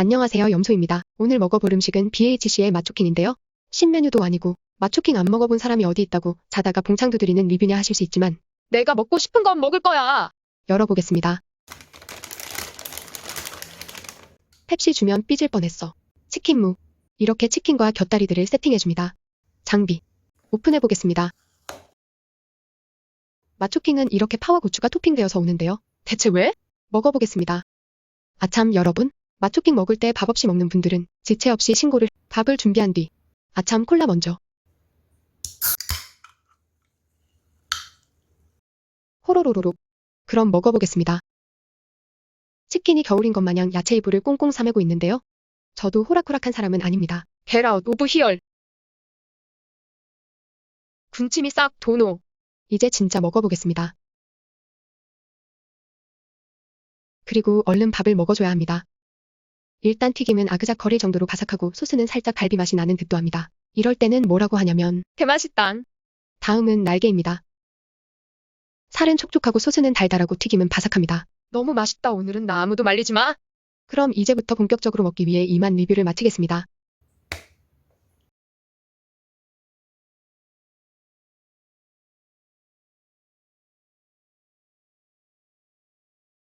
안녕하세요 염소입니다. 오늘 먹어볼 음식은 BHC의 맛초킹인데요. 신메뉴도 아니고 맛초킹 안 먹어본 사람이 어디 있다고 자다가 봉창 두드리는 리뷰냐 하실 수 있지만 내가 먹고 싶은 건 먹을 거야. 열어보겠습니다. 펩시 주면 삐질 뻔했어. 치킨무. 이렇게 치킨과 곁다리들을 세팅해줍니다. 장비. 오픈해보겠습니다. 맛초킹은 이렇게 파와 고추가 토핑되어서 오는데요. 대체 왜? 먹어보겠습니다. 아참 여러분, 맛초킹 먹을 때 밥 없이 먹는 분들은 지체 없이 신고를 밥을 준비한 뒤 아참 콜라 먼저 호로로로록 그럼 먹어보겠습니다. 치킨이 겨울인 것 마냥 야채 이불을 꽁꽁 싸매고 있는데요. 저도 호락호락한 사람은 아닙니다. Out of here. 군침이 싹 도노. 이제 진짜 먹어보겠습니다. 그리고 얼른 밥을 먹어줘야 합니다. 일단 튀김은 아그작거릴 정도로 바삭하고 소스는 살짝 갈비 맛이 나는 듯도 합니다. 이럴 때는 뭐라고 하냐면 개맛있당. 다음은 날개입니다. 살은 촉촉하고 소스는 달달하고 튀김은 바삭합니다. 너무 맛있다. 오늘은 나 아무도 말리지 마. 그럼 이제부터 본격적으로 먹기 위해 이만 리뷰를 마치겠습니다.